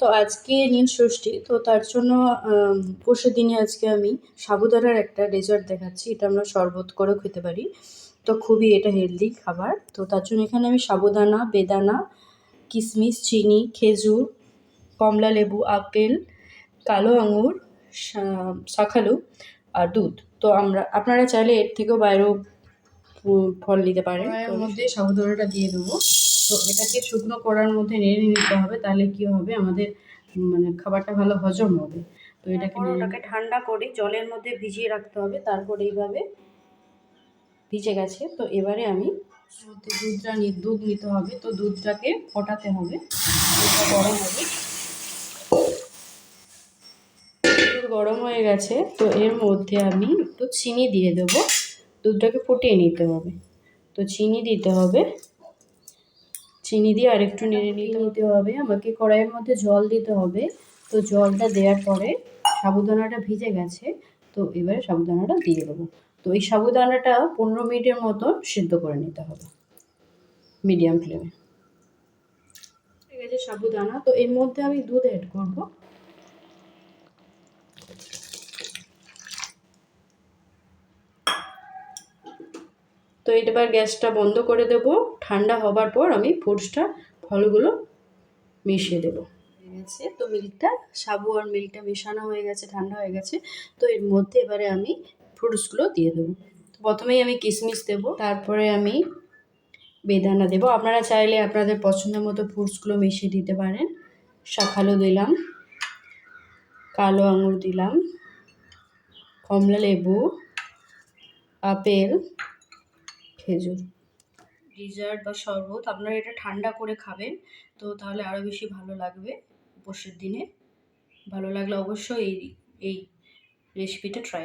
তো আজকে নীল ষষ্ঠী তো তার জন্য পরশু দিনে আজকে আমি সাবুদানার একটা ডেজার্ট দেখাচ্ছি এটা আমরা শরবত করেও খেতে পারি। তো খুবই এটা হেলদি খাবার। তো তার জন্য এখানে আমি সাবুদানা বেদানা কিশমিশ চিনি খেজুর কমলা লেবু আপেল কালো আঙুর শাখালু আর দুধ। তো আমরা আপনারা চাইলে এর থেকেও বাইরেও ফল নিতে পারেন। মধ্যে সাবুদানাটা দিয়ে দেবো। তো এটাকে শুকনো করার মধ্যে নেড়ে নিতে হবে তাহলে কি হবে? আমাদের মানে খাবারটা ভালো হজম হবে। তো এটাকে ওটাকে ঠান্ডা করে জলের মধ্যে ভিজিয়ে রাখতে হবে তারপর এইভাবে ভিজে গেছে। তো এবারে আমি মধ্যে দুধটা নি দুধ নিতে হবে তো দুধটাকে ফোটাতে হবে। দুধটা গরম হবে। দুধ গরম হয়ে গেছে তো এর মধ্যে আমি একটু চিনি দিয়ে দেবো। দুধটাকে ফুটিয়ে নিতে হবে। তো চিনি দিতে হবে। চিনি দিয়ে আর একটু নেড়ে নিতে নিতে হবে। আমাকে কড়াইয়ের মধ্যে জল দিতে হবে। তো জলটা দেওয়ার পরে সাবুদানাটা ভিজে গেছে। তো এবারে সাবুদানাটা দিয়ে দেবো। তো এই সাবুদানাটা পনেরো মিনিটের মতো সিদ্ধ করে নিতে হবে। মিডিয়াম ফ্লেমে। ঠিক আছে সাবুদানা। তো এর মধ্যে আমি দুধ অ্যাড করব। তো এবার গ্যাসটা বন্ধ করে দেব। ঠান্ডা হবার পর আমি ফ্রুটসটা ফলগুলো মিশিয়ে দেবো। হয়ে গেছে। তো মিল্কটা, সাবু আর মিল্কটা মেশানো হয়ে গেছে, ঠান্ডা হয়ে গেছে। তো এর মধ্যে এবারে আমি ফ্রুটসগুলো দিয়ে দেবো। তো প্রথমেই আমি কিশমিশ দেবো, তারপরে আমি বেদানা দেবো। আপনারা চাইলে আপনাদের পছন্দের মতো ফ্রুটসগুলো মিশিয়ে দিতে পারেন। শাখালো দিলাম, কালো আঙুর দিলাম, কমলা লেবু, আপেল খেজুর। ডিজার্ট বা শরবত, আপনারা এটা ঠান্ডা করে খাবেন, তো তাহলে আরও বেশি ভালো লাগবে উপসের দিনে। ভালো লাগলে অবশ্যই এই এই রেসিপিটা ট্রাই